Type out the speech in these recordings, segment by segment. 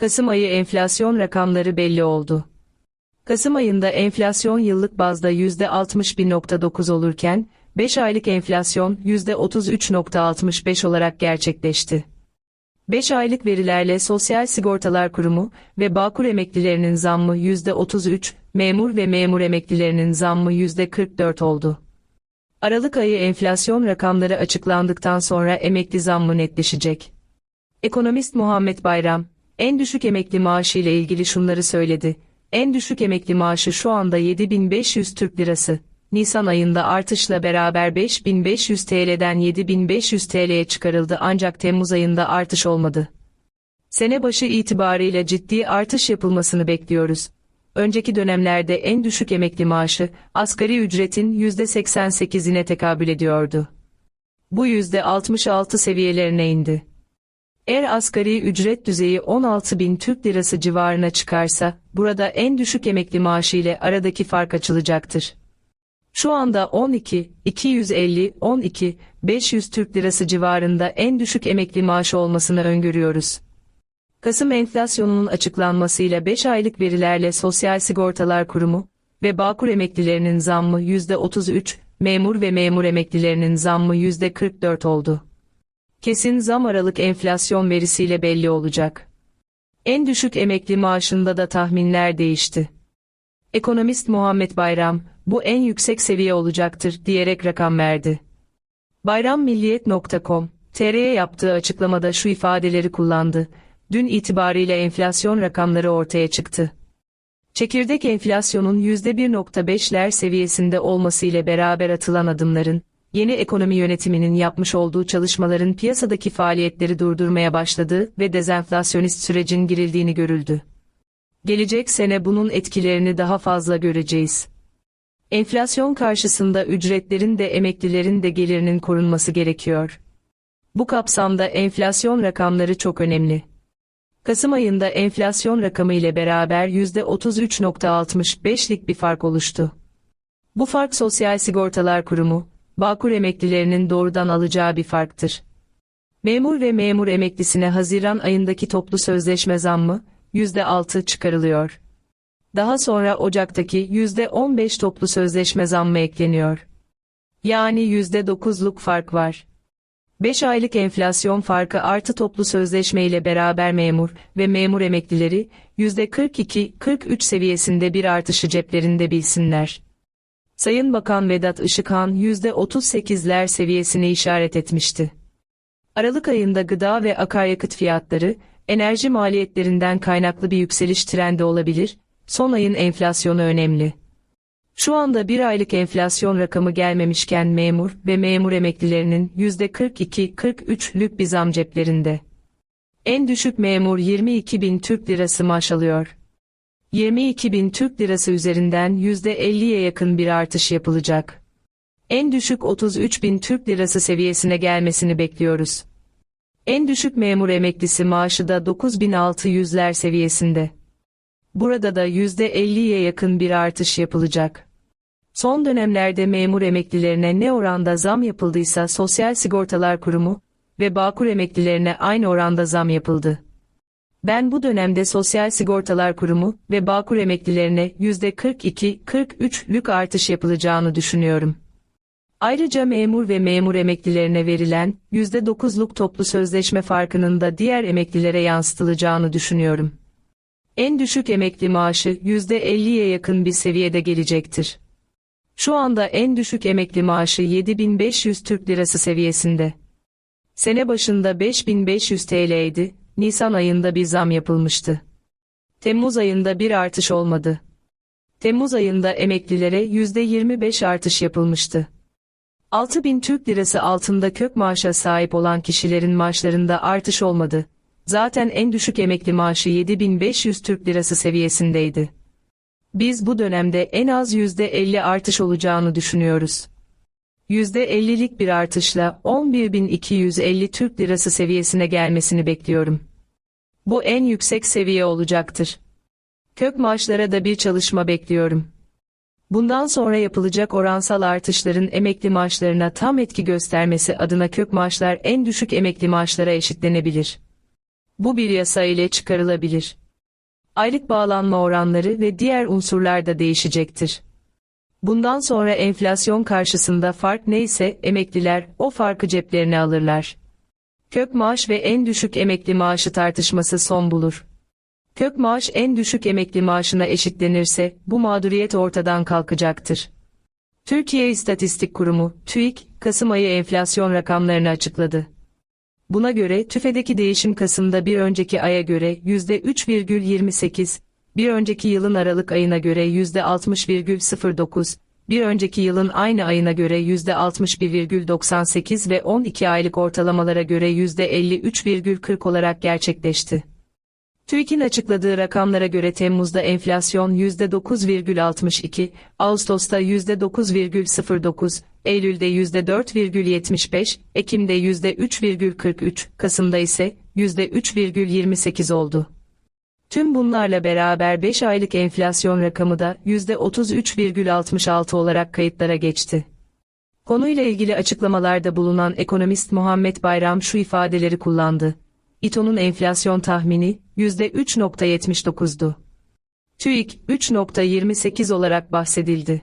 Kasım ayı enflasyon rakamları belli oldu. Kasım ayında enflasyon yıllık bazda %61.9 olurken, 5 aylık enflasyon %33.65 olarak gerçekleşti. 5 aylık verilerle Sosyal Sigortalar Kurumu ve Bağkur emeklilerinin zammı %33, memur ve memur emeklilerinin zammı %44 oldu. Aralık ayı enflasyon rakamları açıklandıktan sonra emekli zammı netleşecek. Ekonomist Muhammed Bayram, en düşük emekli maaşı ile ilgili şunları söyledi. En düşük emekli maaşı şu anda 7500 Türk Lirası. Nisan ayında artışla beraber 5500 TL'den 7500 TL'ye çıkarıldı ancak Temmuz ayında artış olmadı. Sene başı itibarıyla ciddi artış yapılmasını bekliyoruz. Önceki dönemlerde en düşük emekli maaşı asgari ücretin %88'ine tekabül ediyordu. Bu %66 seviyelerine indi. Eğer asgari ücret düzeyi 16 bin Türk Lirası civarına çıkarsa, burada en düşük emekli maaşı ile aradaki fark açılacaktır. Şu anda 12, 250, 12, 500 Türk Lirası civarında en düşük emekli maaşı olmasını öngörüyoruz. Kasım enflasyonunun açıklanmasıyla 5 aylık verilerle Sosyal Sigortalar Kurumu ve Bağkur emeklilerinin zammı %33, memur ve memur emeklilerinin zammı %44 oldu. Kesin zam aralık enflasyon verisiyle belli olacak. En düşük emekli maaşında da tahminler değişti. Ekonomist Muhammed Bayram, bu en yüksek seviye olacaktır diyerek rakam verdi. Bayrammilliyet.com, TR'ye yaptığı açıklamada şu ifadeleri kullandı. Dün itibariyle enflasyon rakamları ortaya çıktı. Çekirdek enflasyonun %1.5'ler seviyesinde olması ile beraber atılan adımların, yeni ekonomi yönetiminin yapmış olduğu çalışmaların piyasadaki faaliyetleri durdurmaya başladığı ve dezenflasyonist sürecin girildiğini görüldü. Gelecek sene bunun etkilerini daha fazla göreceğiz. Enflasyon karşısında ücretlerin de emeklilerin de gelirinin korunması gerekiyor. Bu kapsamda enflasyon rakamları çok önemli. Kasım ayında enflasyon rakamı ile beraber %33.65'lik bir fark oluştu. Bu fark Sosyal Sigortalar Kurumu, Bağkur emeklilerinin doğrudan alacağı bir farktır. Memur ve memur emeklisine Haziran ayındaki toplu sözleşme zammı, %6 çıkarılıyor. Daha sonra Ocak'taki %15 toplu sözleşme zammı ekleniyor. Yani %9'luk fark var. 5 aylık enflasyon farkı artı toplu sözleşme ile beraber memur ve memur emeklileri %42-43 seviyesinde bir artışı ceplerinde bilsinler. Sayın Bakan Vedat Işıkhan %38'ler seviyesini işaret etmişti. Aralık ayında gıda ve akaryakıt fiyatları, enerji maliyetlerinden kaynaklı bir yükseliş trendi olabilir, son ayın enflasyonu önemli. Şu anda bir aylık enflasyon rakamı gelmemişken memur ve memur emeklilerinin %42-43'lük bir zam ceplerinde. En düşük memur 22 bin Türk lirası maaş alıyor. 22 bin Türk lirası üzerinden %50'ye yakın bir artış yapılacak. En düşük 33 bin Türk lirası seviyesine gelmesini bekliyoruz. En düşük memur emeklisi maaşı da 9600'ler seviyesinde. Burada da %50'ye yakın bir artış yapılacak. Son dönemlerde memur emeklilerine ne oranda zam yapıldıysa Sosyal Sigortalar Kurumu ve Bağkur emeklilerine aynı oranda zam yapıldı. Ben bu dönemde Sosyal Sigortalar Kurumu ve Bağkur emeklilerine %42-43'lük artış yapılacağını düşünüyorum. Ayrıca memur ve memur emeklilerine verilen %9'luk toplu sözleşme farkının da diğer emeklilere yansıtılacağını düşünüyorum. En düşük emekli maaşı %50'ye yakın bir seviyede gelecektir. Şu anda en düşük emekli maaşı 7500 Türk Lirası seviyesinde. Sene başında 5500 TL idi, Nisan ayında bir zam yapılmıştı. Temmuz ayında bir artış olmadı. Temmuz ayında emeklilere %25 artış yapılmıştı. 6000 Türk Lirası altında kök maaşa sahip olan kişilerin maaşlarında artış olmadı. Zaten en düşük emekli maaşı 7500 Türk Lirası seviyesindeydi. Biz bu dönemde en az %50 artış olacağını düşünüyoruz. %50'lik bir artışla 11.250 Türk Lirası seviyesine gelmesini bekliyorum. Bu en yüksek seviye olacaktır. Kök maaşlara da bir çalışma bekliyorum. Bundan sonra yapılacak oransal artışların emekli maaşlarına tam etki göstermesi adına kök maaşlar en düşük emekli maaşlara eşitlenebilir. Bu bir yasa ile çıkarılabilir. Aylık bağlanma oranları ve diğer unsurlar da değişecektir. Bundan sonra enflasyon karşısında fark neyse emekliler o farkı ceplerine alırlar. Kök maaş ve en düşük emekli maaşı tartışması son bulur. Kök maaş en düşük emekli maaşına eşitlenirse bu mağduriyet ortadan kalkacaktır. Türkiye İstatistik Kurumu, TÜİK, Kasım ayı enflasyon rakamlarını açıkladı. Buna göre TÜFE'deki değişim Kasım'da bir önceki aya göre %3,28, bir önceki yılın Aralık ayına göre %60,09, bir önceki yılın aynı ayına göre %61,98 ve 12 aylık ortalamalara göre %53,40 olarak gerçekleşti. TÜİK'in açıkladığı rakamlara göre Temmuz'da enflasyon %9,62, Ağustos'ta %9,09, Eylül'de %4,75, Ekim'de %3,43, Kasım'da ise %3,28 oldu. Tüm bunlarla beraber 5 aylık enflasyon rakamı da %33,66 olarak kayıtlara geçti. Konuyla ilgili açıklamalarda bulunan ekonomist Muhammed Bayram şu ifadeleri kullandı. İTO'nun enflasyon tahmini %3.79'du. TÜİK 3.28 olarak bahsedildi.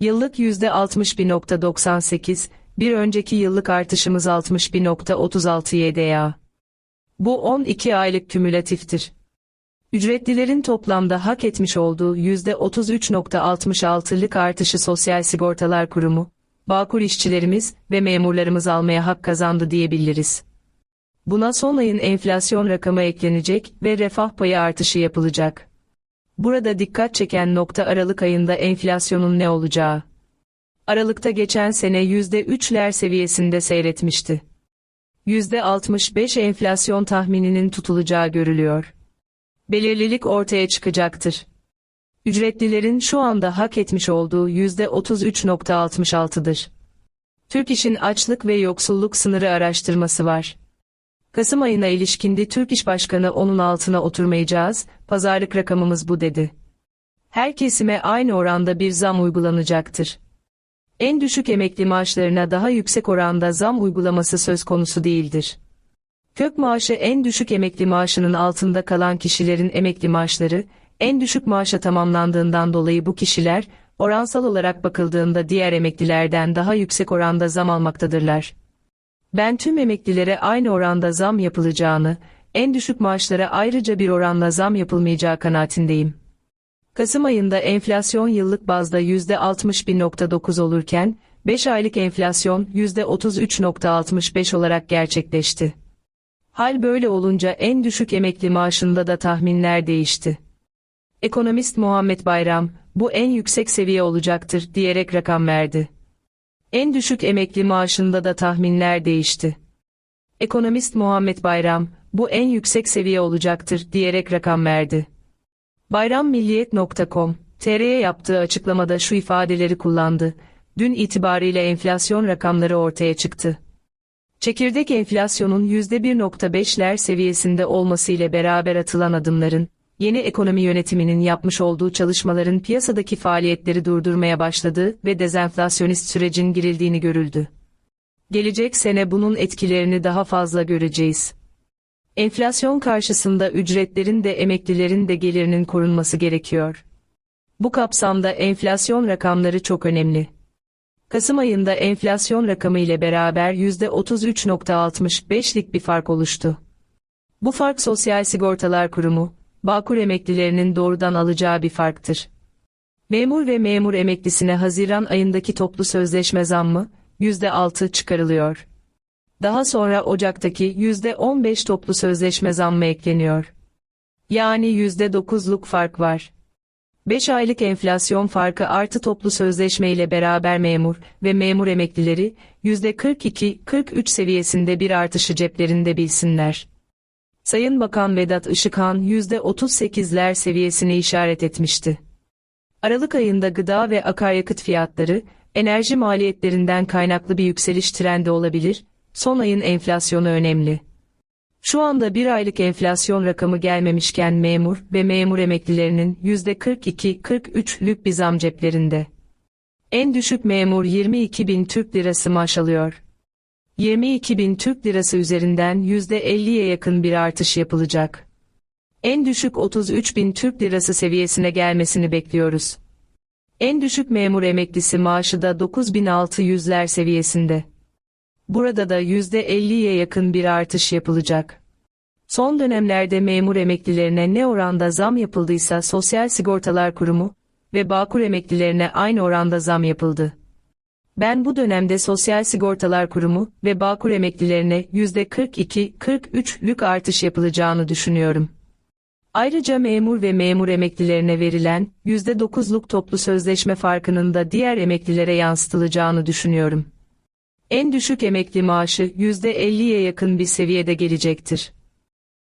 Yıllık %61.98, bir önceki yıllık artışımız 61.36 YDA. Bu 12 aylık kümülatiftir. Ücretlilerin toplamda hak etmiş olduğu %33.66'lık artışı Sosyal Sigortalar Kurumu, Bağkur işçilerimiz ve memurlarımız almaya hak kazandı diyebiliriz. Buna son ayın enflasyon rakamı eklenecek ve refah payı artışı yapılacak. Burada dikkat çeken nokta Aralık ayında enflasyonun ne olacağı. Aralıkta geçen sene %3'ler seviyesinde seyretmişti. %65 enflasyon tahmininin tutulacağı görülüyor. Belirlilik ortaya çıkacaktır. Ücretlilerin şu anda hak etmiş olduğu %33.66'dır. Türk İş'in açlık ve yoksulluk sınırı araştırması var. Kasım ayına ilişkinde Türk İş Başkanı onun altına oturmayacağız, pazarlık rakamımız bu dedi. Her kesime aynı oranda bir zam uygulanacaktır. En düşük emekli maaşlarına daha yüksek oranda zam uygulaması söz konusu değildir. Kök maaşı en düşük emekli maaşının altında kalan kişilerin emekli maaşları, en düşük maaşa tamamlandığından dolayı bu kişiler, oransal olarak bakıldığında diğer emeklilerden daha yüksek oranda zam almaktadırlar. Ben tüm emeklilere aynı oranda zam yapılacağını, en düşük maaşlara ayrıca bir oranla zam yapılmayacağı kanaatindeyim. Kasım ayında enflasyon yıllık bazda %61.9 olurken, 5 aylık enflasyon %33.65 olarak gerçekleşti. Hal böyle olunca en düşük emekli maaşında da tahminler değişti. Ekonomist Muhammed Bayram, bu en yüksek seviye olacaktır diyerek rakam verdi. En düşük emekli maaşında da tahminler değişti. Ekonomist Muhammed Bayram, bu en yüksek seviye olacaktır diyerek rakam verdi. Bayrammilliyet.com, TR'ye yaptığı açıklamada şu ifadeleri kullandı. Dün itibariyle enflasyon rakamları ortaya çıktı. Çekirdek enflasyonun %1.5'ler seviyesinde olması ile beraber atılan adımların, yeni ekonomi yönetiminin yapmış olduğu çalışmaların piyasadaki faaliyetleri durdurmaya başladığı ve dezenflasyonist sürecin girildiğini görüldü. Gelecek sene bunun etkilerini daha fazla göreceğiz. Enflasyon karşısında ücretlerin de emeklilerin de gelirinin korunması gerekiyor. Bu kapsamda enflasyon rakamları çok önemli. Kasım ayında enflasyon rakamı ile beraber %33.65'lik bir fark oluştu. Bu fark Sosyal Sigortalar Kurumu, Bağkur emeklilerinin doğrudan alacağı bir farktır. Memur ve memur emeklisine Haziran ayındaki toplu sözleşme zammı, %6 çıkarılıyor. Daha sonra Ocak'taki %15 toplu sözleşme zammı ekleniyor. Yani %9'luk fark var. 5 aylık enflasyon farkı artı toplu sözleşme ile beraber memur ve memur emeklileri %42-43 seviyesinde bir artışı ceplerinde bilsinler. Sayın Bakan Vedat Işıkhan %38'ler seviyesini işaret etmişti. Aralık ayında gıda ve akaryakıt fiyatları, enerji maliyetlerinden kaynaklı bir yükseliş trendi olabilir, son ayın enflasyonu önemli. Şu anda bir aylık enflasyon rakamı gelmemişken memur ve memur emeklilerinin %42-43'lük bir zam ceplerinde. En düşük memur 22 bin Türk lirası maaş alıyor. 22 bin Türk Lirası üzerinden %50'ye yakın bir artış yapılacak. En düşük 33 bin Türk Lirası seviyesine gelmesini bekliyoruz. En düşük memur emeklisi maaşı da 9600'ler seviyesinde. Burada da %50'ye yakın bir artış yapılacak. Son dönemlerde memur emeklilerine ne oranda zam yapıldıysa Sosyal Sigortalar Kurumu ve Bağkur emeklilerine aynı oranda zam yapıldı. Ben bu dönemde Sosyal Sigortalar Kurumu ve Bağkur emeklilerine %42-43'lük artış yapılacağını düşünüyorum. Ayrıca memur ve memur emeklilerine verilen %9'luk toplu sözleşme farkının da diğer emeklilere yansıtılacağını düşünüyorum. En düşük emekli maaşı %50'ye yakın bir seviyede gelecektir.